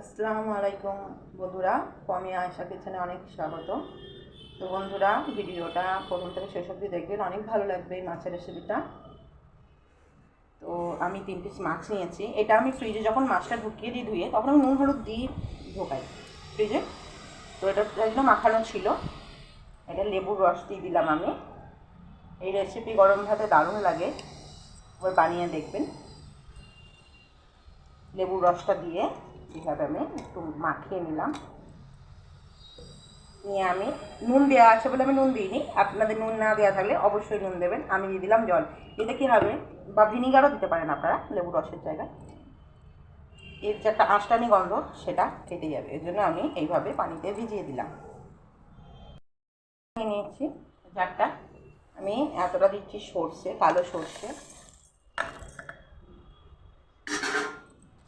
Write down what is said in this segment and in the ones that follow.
আসসালামু আলাইকুম বন্ধুরা আমি আয়সা কিচেনে অনেক স্বাগত। তো বন্ধুরা, ভিডিওটা প্রথম থেকে শেষ অবধি দেখবেন, অনেক ভালো লাগবে এই মাছের রেসিপিটা। তো আমি তিন পিস মাছ নিয়েছি। এটা আমি ফ্রিজে যখন মাছটা ঢুকিয়ে দিই ধুয়ে, তখন আমি নুন, হলুদ দিই ঢোকাই ফ্রিজে তো এটা একদম মাখানো ছিল। এটা লেবুর রস দিয়ে দিলাম আমি। এই রেসিপি গরম ভাতে দারুণ লাগে। এবার বানিয়ে দেখবেন। লেবুর রসটা দিয়ে। এভাবে আমি একটু মাখিয়ে নিলাম। নিয়ে আমি নুন দেওয়া আছে বলে আমি নুন দিইনি। আপনাদের নুন না দেওয়া থাকলে অবশ্যই নুন দেবেন। আমি দিয়ে দিলাম জল। এতে কী হবে? বা ভিনিগারও দিতে পারেন আপনারা লেবু রসের জায়গায়। এর যে একটা আঁশটানি গন্ধ, সেটা কেটে যাবে। এর জন্য আমি এইভাবে পানিতে ভিজিয়ে দিলাম। নিয়ে নিয়েছি। জারটা আমি এতটা দিচ্ছি সর্ষে, কালো সর্ষে।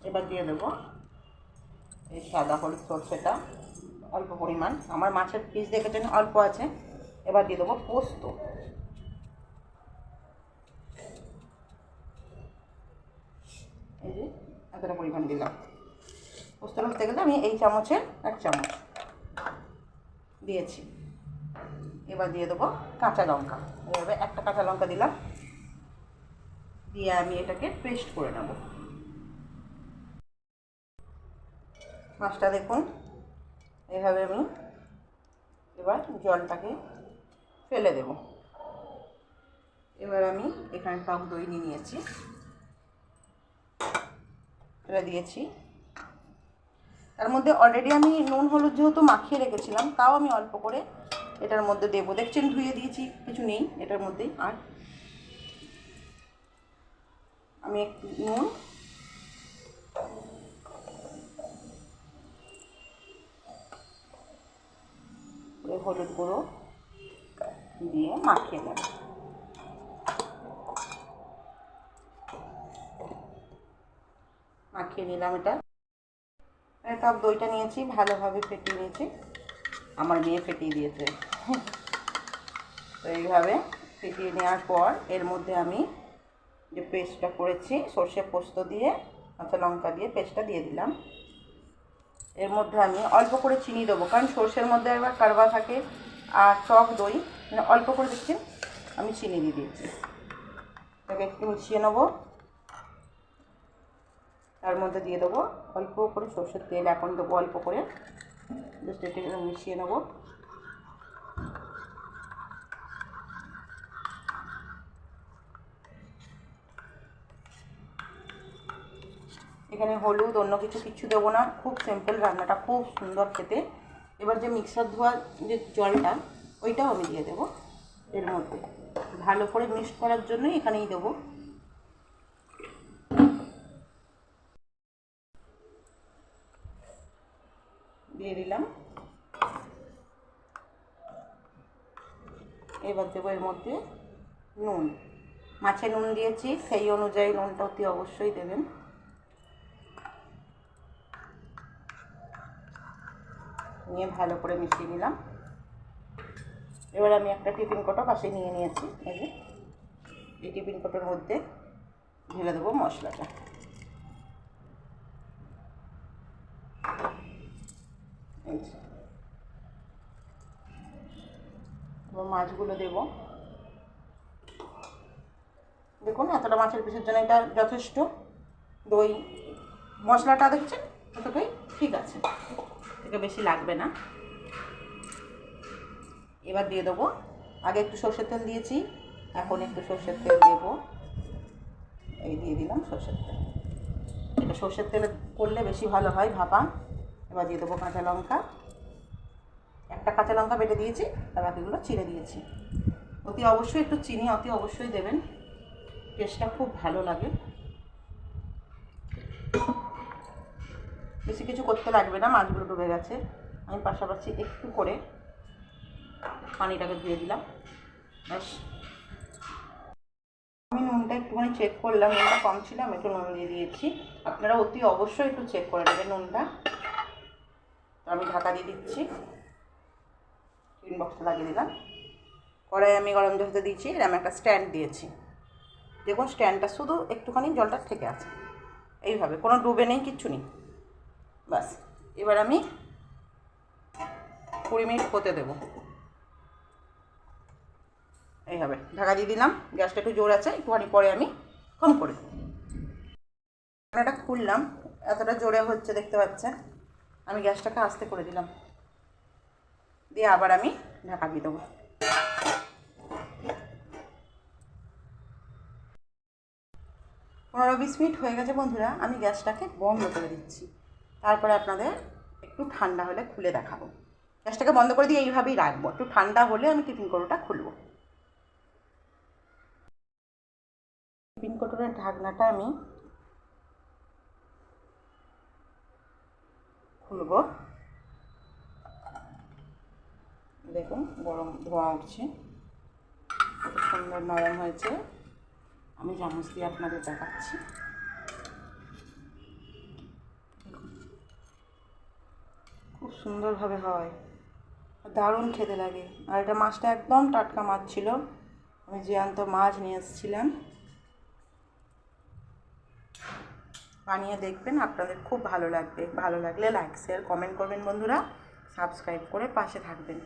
এবার দিয়ে দেবো। এই সাদা হলুদ সর্ষেটা, অল্প পরিমাণ। আমার মাছের পিস দেখেছেন অল্প আছে। এবার দিয়ে দেবো পোস্ত। এই যে, এতটা পরিমাণ দিলাম। পোস্ত করতে গেলে আমি এই চামচের এক চামচ দিয়েছি। এবার দিয়ে দেবো কাঁচা লঙ্কা। এভাবে একটা কাঁচা লঙ্কা দিলাম। দিয়ে আমি এটাকে পেস্ট করে নেব। মাছটা দেখুন। এভাবে আমি এবার জলটাকে ফেলে দেব। এবার আমি এখানে টক দই নিয়ে নিয়েছি। এটা দিয়েছি। তার মধ্যে অলরেডি আমি নুন, হলুদ যেহেতু মাখিয়ে রেখেছিলাম, তাও আমি অল্প করে এটার মধ্যে দেবো। দেখছেন ধুয়ে দিয়েছি, কিছু নেই এটার মধ্যেই আর আমি নুন হলুদ গুঁড়ো দিয়ে মাখিয়ে নেব। মাখিয়ে নিলাম এটা। টক দইটা নিয়েছি, ভালোভাবে ফেটিয়ে নিয়েছি। আমার মেয়ে ফেটিয়ে দিয়েছে। তো এইভাবে ফেটিয়ে নেওয়ার পর এর মধ্যে আমি যে পেস্টটা করেছি, সর্ষে পোস্ত দিয়ে, কাঁচা লঙ্কা দিয়ে পেস্টটা দিয়ে দিলাম। এর মধ্যে আমি অল্প করে চিনি দেবো, কারণ সর্ষের মধ্যে একবার কারবা থাকে আর টক দই মানে অল্প করে দিচ্ছি আমি চিনি দিয়ে দিয়েছি। এটাকে একটু মিশিয়ে নেব। তার মধ্যে দিয়ে দেবো অল্প করে সর্ষের তেল, এখন দেবো অল্প করে। জাস্ট এটা মিশিয়ে নেব। এখানে হলুদ, অন্য কিছু কিচ্ছু দেবো না। খুব সিম্পল রান্নাটা, খুব সুন্দর খেতে। এবার যে মিক্সার ধোয়া যে জলটা, ওইটাও আমি দিয়ে দেবো এর মধ্যে। ভালো করে মিক্স করার জন্যই এখানেই দেবো। দিয়ে দিলাম। এবার দেবো এর মধ্যে নুন। মাছে নুন দিয়েছি, সেই অনুযায়ী নুনটা অতি অবশ্যই দেবেন। নিয়ে ভালো করে মিশিয়ে নিলাম। এবার আমি একটা টিফিন কোটো পাশে নিয়ে নিয়েছি। এই যে, এই টিফিন কোটোর মধ্যে ঢেলে দেবো মশলাটা। মাছগুলো দেব। দেখুন এতটা মাছের পিসের জন্য এটা যথেষ্ট দই। মশলাটা দেখছেন? এতটাই ঠিক আছে। থেকে বেশি লাগবে না। এবার দিয়ে দেবো। আগে একটু সর্ষের তেল দিয়েছি, এখন একটু সর্ষের তেল দেব। এই দিয়ে দিলাম সর্ষের তেল। এটা সর্ষের তেলে করলে বেশি ভালো হয় ভাপা। এবার দিয়ে দেবো কাঁচা লঙ্কা। একটা কাঁচা লঙ্কা বেটে দিয়েছি, আর বাকিগুলো চিড়ে দিয়েছি। অতি অবশ্যই একটু চিনি, অতি অবশ্যই দেবেন। টেস্টটা খুব ভালো লাগে। বেশি কিছু করতে লাগবে না, মাছগুলো ডুবে গেছে। আমি পাশাপাশি একটু করে পানিটাকে দিয়ে দিলাম। ব্যাস। আমি নুনটা একটুখানি চেক করলাম, নুনটা কম ছিল, আমি একটু নুন দিয়ে দিয়েছি। আপনারা অতি অবশ্যই একটু চেক করে নেবেন নুনটা। আমি ঢাকা দিয়ে দিচ্ছি। টিফিন বক্সটা লাগিয়ে দিলাম। কড়াই আমি গরম জল দিয়েছি আমি একটা স্ট্যান্ড দিয়েছি। দেখুন স্ট্যান্ডটা শুধু একটুখানি জলটা থেকে আছে। এইভাবে, কোনো ডুবে নেই, কিচ্ছু নেই। বাস, এবার আমি কুড়ি মিনিট হতে দেবো। এই হবে, ঢাকা দিয়ে দিলাম, গ্যাসটা একটু জোর আছে, একটুখানি পরে আমি কম করে ঢাকনাটা খুললাম, এতটা জোরে হচ্ছে দেখতে পাচ্ছেন, আমি গ্যাসটাকে আস্তে করে দিলাম। দিয়ে আবার আমি ঢাকা দিয়ে দেবো। পনেরো বিশ মিনিট হয়ে গেছে বন্ধুরা, আমি গ্যাসটাকে বন্ধ করে দিচ্ছি। তারপরে আপনাদের একটু ঠান্ডা হলে খুলে দেখাবো। গ্যাসটাকে বন্ধ করে দিয়ে এইভাবেই রাখব। একটু ঠান্ডা হলে আমি টিফিন কৌটোটা খুলবো। টিফিন কৌটোটার ঢাকনাটা আমি খুলবো। দেখুন, গরম ধোঁয়া উঠছে। সুন্দর নরম হয়েছে। আমি চামচ দিয়ে আপনাদের দেখাচ্ছি। সুন্দরভাবে হয়। দারুণ খেতে লাগে। আর এটা মাছটা একদম টাটকা মাছ ছিল। আমি জ্যান্ত মাছ নিয়ে এসেছিলাম। বানিয়ে দেখবেন, আপনাদের খুব ভালো লাগবে। ভালো লাগলে লাইক শেয়ার কমেন্ট করবেন বন্ধুরা। সাবস্ক্রাইব করে পাশে থাকবেন।